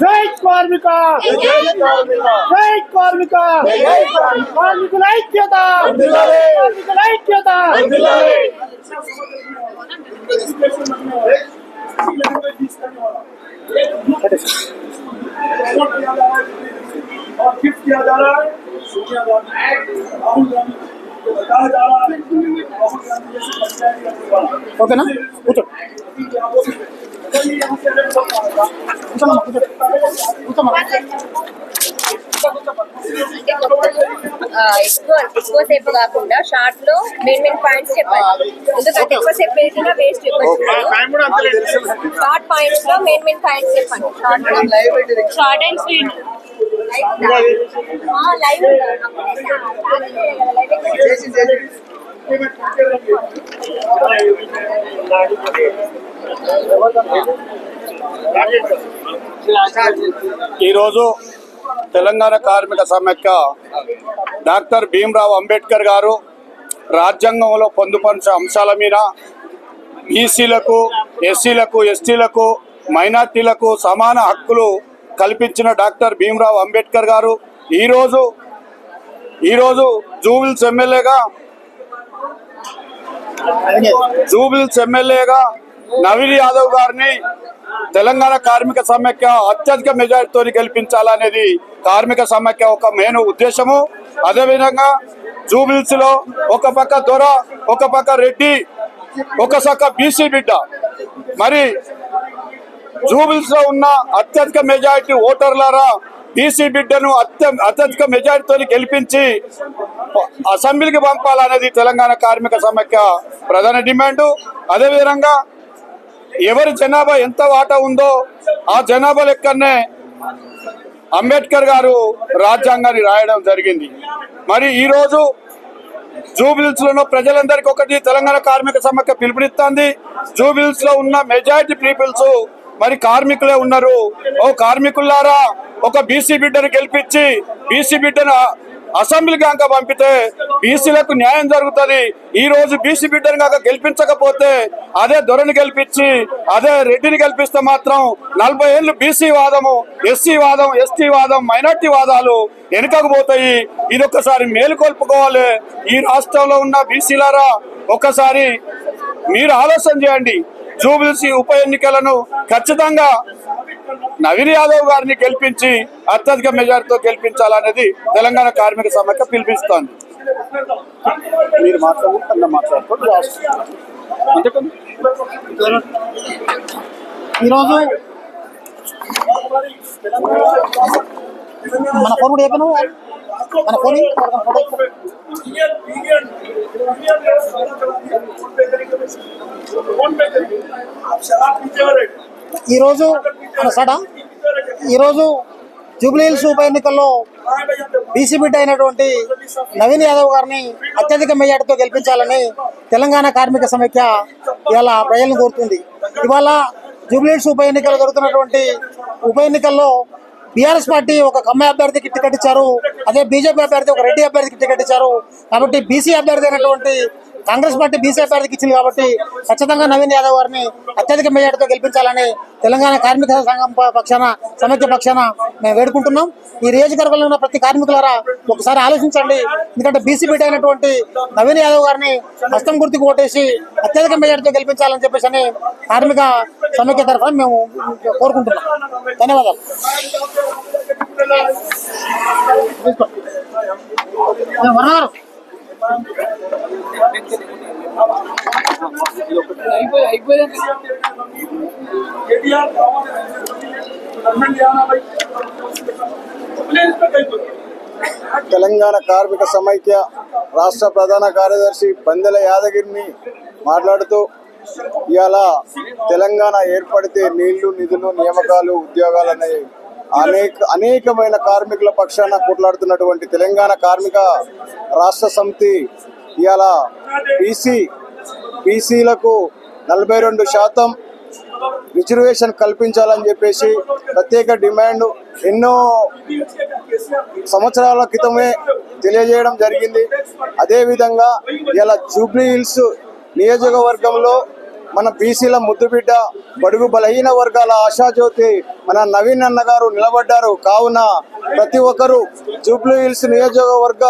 జై కార్మిక జై కార్మిక కార్మికుల ఐక్యత కార్మికుల ఐక్యత और किस किया जा रहा है सोनिया गांधी राहुल गांधी को बताया जा रहा है राहुल गांधी जैसे पंचायत का ఎక్కువ ఎక్కువ సేపు కాకుండా షార్ట్లో మెయిన్ మెయిన్ పాయింట్స్ చెప్పండి ఎందుకంటే ఎక్కువ సేపు పెట్టినా వేస్ట్ షార్ట్ పాయింట్స్లో మెయిన్ మెయిన్ పాయింట్స్ చెప్పండి. Short short and sweet live ఈరోజు తెలంగాణ కార్మిక సమైక్య డాక్టర్ భీమ్రావ్ అంబేద్కర్ గారు రాజ్యాంగంలో పొందుపరిచిన అంశాల మీద బీసీలకు ఎస్సీలకు ఎస్టీలకు మైనార్టీలకు సమాన హక్కులు కల్పించిన డాక్టర్ భీమ్రావ్ అంబేద్కర్ గారు. ఈరోజు ఈరోజు జూవిల్స్ ఎమ్మెల్యేగా జూబిల్స్ ఎమ్మెల్యేగా నవీన్ యాదవ్ గారిని తెలంగాణ కార్మిక సమైక్య అత్యధిక మెజారిటీతో గెలిపించాలనేది కార్మిక సమైక్య ఒక మెయిన్ ఉద్దేశము. అదేవిధంగా జూబిల్స్లో ఒక పక్క దొర ఒక పక్క రెడ్డి ఒక పక్క బీసీ బిడ్డ. మరి జూబిల్స్లో ఉన్న అత్యధిక మెజారిటీ ఓటర్లారా బీసీ బిడ్డను అత్య అత్యధిక మెజారిటీతో గెలిపించి అసెంబ్లీకి పంపాలనేది తెలంగాణ కార్మిక సమైక్య ప్రధాన డిమాండ్. అదేవిధంగా ఎవరి జనాభా ఎంత వాటా ఉందో ఆ జనాభా లెక్కనే అంబేద్కర్ గారు రాజ్యాంగాన్ని రాయడం జరిగింది. మరి ఈరోజు రోజు జూబిల్స్లో ప్రజలందరికీ ఒకటి తెలంగాణ కార్మిక సమైక్య పిలుపునిస్తుంది జూబిల్స్లో ఉన్న మెజారిటీ పీపుల్స్ మరి కార్మికులే ఉన్నారు. ఓ కార్మికులారా ఒక బీసీ బిడ్డను గెలిపించి బీసీ బిడ్డను అసెంబ్లీ కాక పంపితే బీసీలకు న్యాయం జరుగుతుంది. ఈ రోజు బీసీ బిడ్డను కాక గెలిపించకపోతే అదే దొరని గెలిపించి అదే రెడ్డిని గెలిపిస్తే మాత్రం నలభై ఏళ్ళు బీసీ వాదము ఎస్సీ వాదం ఎస్టీ వాదం మైనార్టీ వాదాలు వెనుకకు పోతాయి. ఇది ఒక్కసారి మేలుకొల్పుకోవాలి ఈ రాష్ట్రంలో ఉన్న బీసీలారా ఒక్కసారి మీరు ఆలోచన చేయండి. జూబిల్సీ ఉప ఎన్నికలను ఖచ్చితంగా నవీన్ యాదవ్ గారిని గెలిపించి అత్యధిక మెజార్టీతో గెలిపించాలనేది తెలంగాణ కార్మిక సమైక్య పిలిపిస్తోంది. మీరు మాట్లాడుకుంటున్న మాట్లాడుకోండి ఈరోజు మన ఫోన్ కూడా చెప్పాను మన ఫోన్ ఈరోజు సడా? ఈరోజు జూబ్లీహిల్స్ ఉప ఎన్నికల్లో బీసీ బిడ్డ అయినటువంటి నవీన్ యాదవ్ గారిని అత్యధిక మెజార్టీతో గెలిపించాలని తెలంగాణ కార్మిక సమైక్య ఇవాళ ప్రజలను కోరుతుంది. ఇవాళ జూబ్లీహిల్స్ ఉప ఎన్నికలు జరుగుతున్నటువంటి ఉప ఎన్నికల్లో బీఆర్ఎస్ పార్టీ ఒక కమ్మాయి అభ్యర్థికి టికెట్ ఇచ్చారు. అదే బీజేపీ అభ్యర్థి ఒక రెడ్డి అభ్యర్థికి టికెట్ ఇచ్చారు. కాబట్టి బీసీ అభ్యర్థి అయినటువంటి కాంగ్రెస్ పార్టీ బీసీ పార్టీకి ఇచ్చింది కాబట్టి ఖచ్చితంగా నవీన్ యాదవ్ గారిని అత్యధిక మెజార్టీతో గెలిపించాలని తెలంగాణ కార్మిక సంఘం పక్షాన సమైక్య పక్షాన మేము వేడుకుంటున్నాం. ఈ నియోజకవర్గంలో ఉన్న ప్రతి కార్మికులారా ఒకసారి ఆలోచించండి. ఎందుకంటే బీసీ బిడ్డ అయినటువంటి నవీన్ యాదవ్ గారిని హస్తం గుర్తుకు ఓటేసి అత్యధిక మెజార్టీతో గెలిపించాలని చెప్పేసి అని కార్మిక సమైక్య తరఫున మేము కోరుకుంటున్నాం. ధన్యవాదాలు. తీసుకో. తెలంగాణ కార్మిక సమైక్య రాష్ట్ర ప్రధాన కార్యదర్శి పందెల యాదగిరిని మాట్లాడుతూ ఇవాళ తెలంగాణ ఏర్పడితే నీళ్ళు నిధులు నియామకాలు ఉద్యోగాలు అనేవి అనేక అనేకమైన కార్మికుల పక్షాన కొట్లాడుతున్నటువంటి తెలంగాణ కార్మిక రాష్ట్ర సమితి ఇవాళ బీసీ బీసీలకు నలభై రెండు శాతం రిజర్వేషన్ కల్పించాలని చెప్పేసి ప్రత్యేక డిమాండ్ ఎన్నో సంవత్సరాల క్రితమే తెలియజేయడం జరిగింది. అదేవిధంగా ఇలా జూబ్లీ హిల్స్ నియోజకవర్గంలో మన బీసీల ముద్దుబిడ్డ బడుగు బలహీన వర్గాల ఆశాజ్యోతి మన నవీన్ అన్న గారు నిలబడ్డారు. కావున ప్రతి ఒక్కరూ జూబ్లీ హిల్స్ నియోజకవర్గ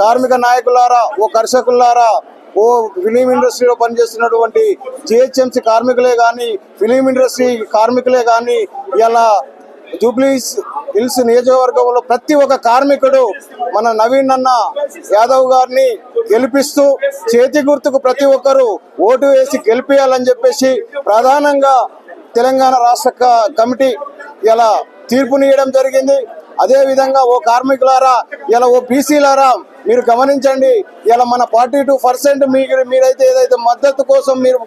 కార్మిక నాయకులారా ఓ కర్షకులారా ఓ ఫిలిం ఇండస్ట్రీలో పనిచేస్తున్నటువంటి జిహెచ్ఎంసీ కార్మికులే కానీ ఫిలిం ఇండస్ట్రీ కార్మికులే కానీ ఇలా జూబ్లీస్ హిల్స్ నియోజకవర్గంలో ప్రతి ఒక్క కార్మికుడు మన నవీన్ అన్న యాదవ్ గారిని గెలిపిస్తూ చేతి గుర్తుకు ప్రతి ఒక్కరూ ఓటు వేసి గెలిపించాలని చెప్పేసి ప్రధానంగా తెలంగాణ రాష్ట్ర కమిటీ ఇలా తీర్పునియడం జరిగింది. అదేవిధంగా ఓ కార్మికులారా ఇలా ఓ బీసీలారా మీరు గమనించండి ఇలా మన ఫార్టీ టూ పర్సెంట్ మీరు మీరైతే ఏదైతే మద్దతు కోసం మీరు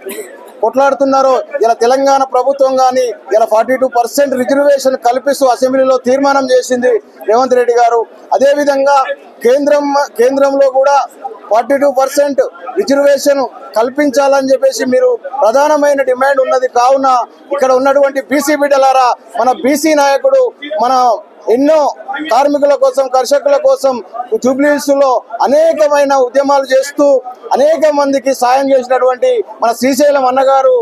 కొట్లాడుతున్నారో. ఇలా తెలంగాణ ప్రభుత్వం కానీ ఇలా ఫార్టీ టూ పర్సెంట్ రిజర్వేషన్ కల్పిస్తూ అసెంబ్లీలో తీర్మానం చేసింది రేవంత్ రెడ్డి గారు. అదేవిధంగా కేంద్రం కేంద్రంలో కూడా ఫార్టీ టూ పర్సెంట్ రిజర్వేషన్ కల్పించాలని చెప్పేసి మీరు ప్రధానమైన డిమాండ్ ఉన్నది. కావున ఇక్కడ ఉన్నటువంటి బీసీ బిడ్డలారా మన బీసీ నాయకుడు మన ఎన్నో కార్మికుల కోసం కర్షకుల కోసం జూబ్లీస్లో అనేకమైన ఉద్యమాలు చేస్తూ అనేక మందికి సాయం చేసినటువంటి మన శ్రీశైలం అన్నగారు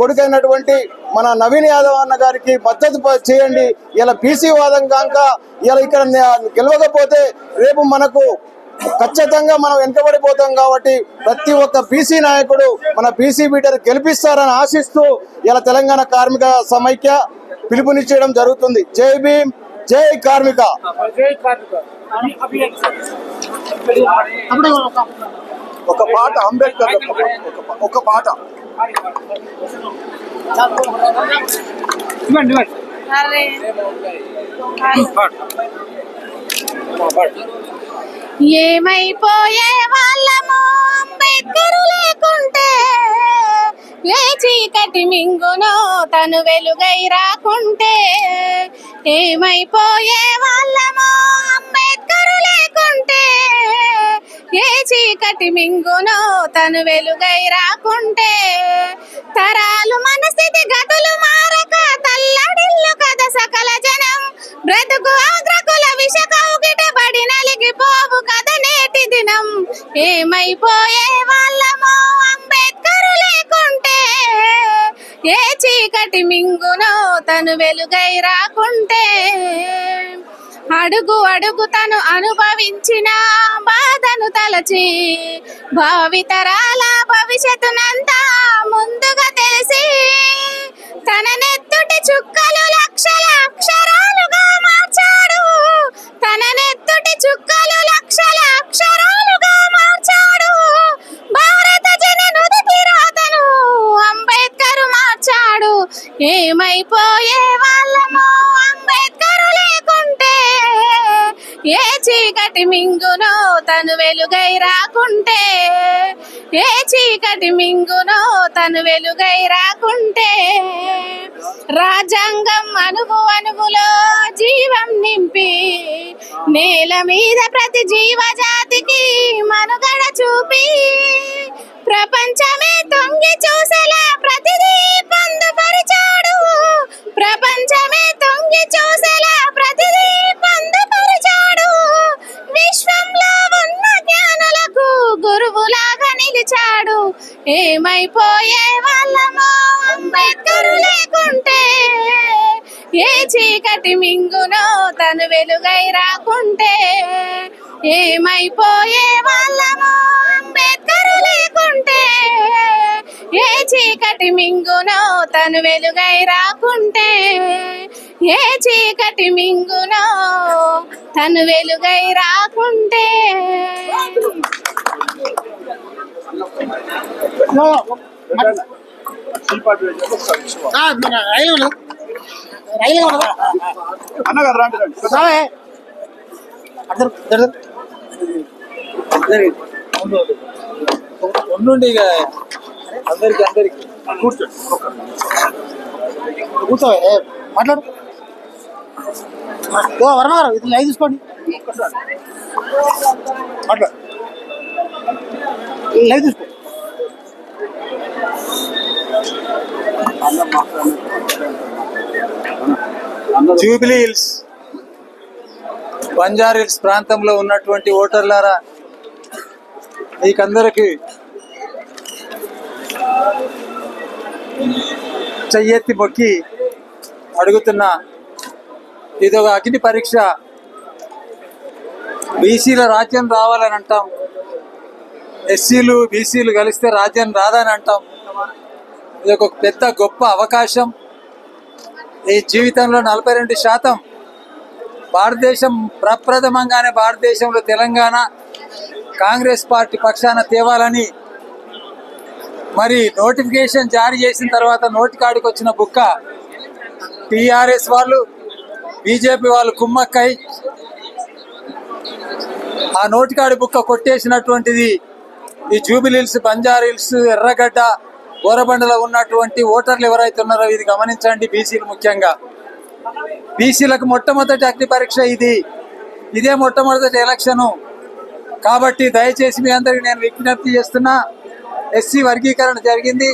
కొడుకైనటువంటి మన నవీన్ యాదవ్ అన్న గారికి మద్దతు చేయండి. ఇలా పీసీ వాదం కాక ఇలా ఇక్కడ గెలవకపోతే రేపు మనకు ఖచ్చితంగా మనం వెనుకబడిపోతాం కాబట్టి ప్రతి ఒక్క బీసీ నాయకుడు మన బీసీ బీటర్ గెలిపిస్తారని ఆశిస్తూ ఇలా తెలంగాణ కార్మిక సమైక్య పిలుపునిచ్చేయడం జరుగుతుంది. జై భీమ్! జై కార్మిక. ఒక- ఒక పాట అంబేద్కర్ ఒక- పాట ఇవ్వండి ఇవ్వండి. ఏమైపోయే వాళ్ళము అంబేద్కరు లేకుంటే చీకటి మింగునో తను వెలుగై రాకుంటే ఏమైపోయే వాళ్ళమో అంబేద్కరు లేకుంటే? ఏ చీకటి మింగునో తను వెలుగై రాకుంటే? తరాలు మన స్థితి గతులు మారక తల్లడిల్లు కథ సకల జనం. బ్రతుకు ఆగ్రకుల విష కౌగిట పడి నలిగిపోవు కథ నేటి దినం. ఏమైపోయే వాళ్ళమో అంబేద్కరు లేకుంటే ఏ చీకటి మింగునో తను వెలుగై రాకుంటే. అడుగు అడుగు తను అనుభవించిన బాధను తలచి భావితరాల భవిష్యత్తునంతా ముందుగా తెలిసి మింగునో తను వెలుగై రాకుంటే ఏ చీకటి మింగునో తను వెలుగై రాకుంటే. రాజ్యాంగం అనువు అనువులో జీవం నింపి నేల మీద ప్రతి జీవజాతికి మనుగడ చూపి ప్రపంచమే తొంగి చూసేలా ప్రతిదీ పొందుపరిచాడు ఏమైపోయే వాళ్ళమో అంబేద్కర్ లేకుంటే ఏ చీకటి మింగునో తను వెలుగై రాకుంటే. ఏ చీకటి మింగునో తను వెలుగై రాకుంటే. రైలు రైలు కావాలా? అన్నగారు రండి ఇక అందరికి అందరికి. కూర్చోండి కూర్చోవే. మాట్లాడు. ఓ వర్మ గారు ఇది లైవ్ తీసుకోండి. మాట్లాడు. లైవ్ తీసుకోండి జూబిలీ హిల్స్. బంజార్ హిల్స్ ప్రాంతంలో ఉన్నటువంటి ఓటర్లారా మీకందరికి చెయ్యెత్తి మొక్కి అడుగుతున్న ఇది ఒక అగ్ని పరీక్ష. బీసీల రాజ్యం రావాలని అంటాం. ఎస్సీలు బీసీలు కలిస్తే రాజ్యం రాదని అంటాం. ఇది ఒక పెద్ద గొప్ప అవకాశం. ఈ జీవితంలో నలభై రెండు శాతం భారతదేశం ప్రప్రథమంగానే భారతదేశంలో తెలంగాణ కాంగ్రెస్ పార్టీ పక్షాన తేవాలని మరి నోటిఫికేషన్ జారీ చేసిన తర్వాత నోటికాడికి వచ్చిన బుక్క టీఆర్ఎస్ వాళ్ళు బీజేపీ వాళ్ళు కుమ్మక్కై ఆ నోటికాడి బుక్క కొట్టేసినటువంటిది ఈ జూబిలిల్స్ బంజారిల్స్ ఎర్రగడ్డ గోరబండలో ఉన్నటువంటి ఓటర్లు ఎవరైతే ఉన్నారో ఇది గమనించండి బీసీలు ముఖ్యంగా. బీసీలకు మొట్టమొదటి అగ్ని పరీక్ష ఇది. ఇదే మొట్టమొదటి ఎలక్షను. కాబట్టి దయచేసి మీ అందరికి నేను విజ్ఞప్తి చేస్తున్నా ఎస్సీ వర్గీకరణ జరిగింది.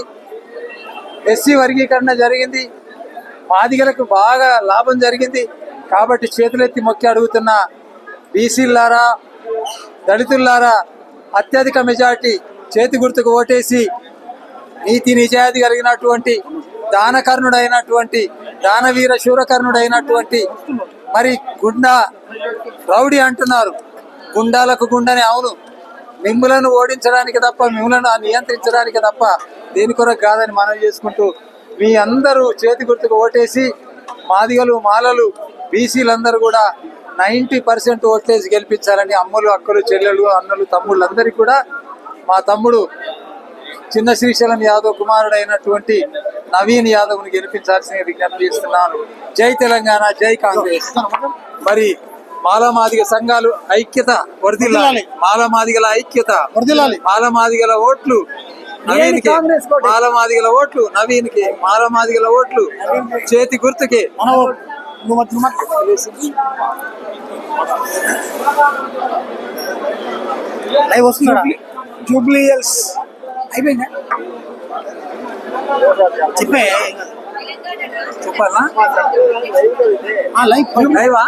ఎస్సీ వర్గీకరణ జరిగింది. మాదిగలకు బాగా లాభం జరిగింది. కాబట్టి చేతులెత్తి మొక్కి అడుగుతున్న బీసీలారా దళితులారా అత్యధిక మెజార్టీ చేతి గుర్తుకు ఓటేసి నీతి నిజాయితీ కలిగినటువంటి దానకర్ణుడైనటువంటి దానవీర శూరకర్ణుడైనటువంటి మరి గుండా రౌడీ అంటున్నారు. గుండాలకు గుండని అవును. మిమ్ములను ఓడించడానికి తప్ప మిమ్మలను నియంత్రించడానికి తప్ప దేని కొరకు కాదని మనవి చేసుకుంటూ మీ అందరూ చేతి గుర్తుకు ఓటేసి మాదిగలు మాలలు బీసీలందరూ కూడా నైంటీ పర్సెంట్ ఓట్లేసి గెలిపించాలని అమ్మలు అక్కలు చెల్లెలు అన్నలు తమ్ముళ్ళు అందరికీ కూడా మా తమ్ముడు చిన్న శ్రీశైలం యాదవ్ కుమారుడు నవీన్ యాదవ్ను గెలిపించాల్సిన విజ్ఞప్తి చేస్తున్నాను. జై తెలంగాణ జై కాంగ్రెస్. మరి మాలమాదిగ సంఘాలు ఐక్యత వర్దిల్లాలి మాలమాదిగల ఐక్యత వర్ధిల్లాలి. మాలమాదిగల ఓట్లు నవీన్కి మాలమాదిగల ఓట్లు నవీన్కి మాలమాదిగల ఓట్లు చేతి గుర్తుకి. వస్తుందా జూబ్లీయల్స్. అయిపోయిందా? చెప్పే. చెప్పాలా? ఆ, లైవ్. లైవా?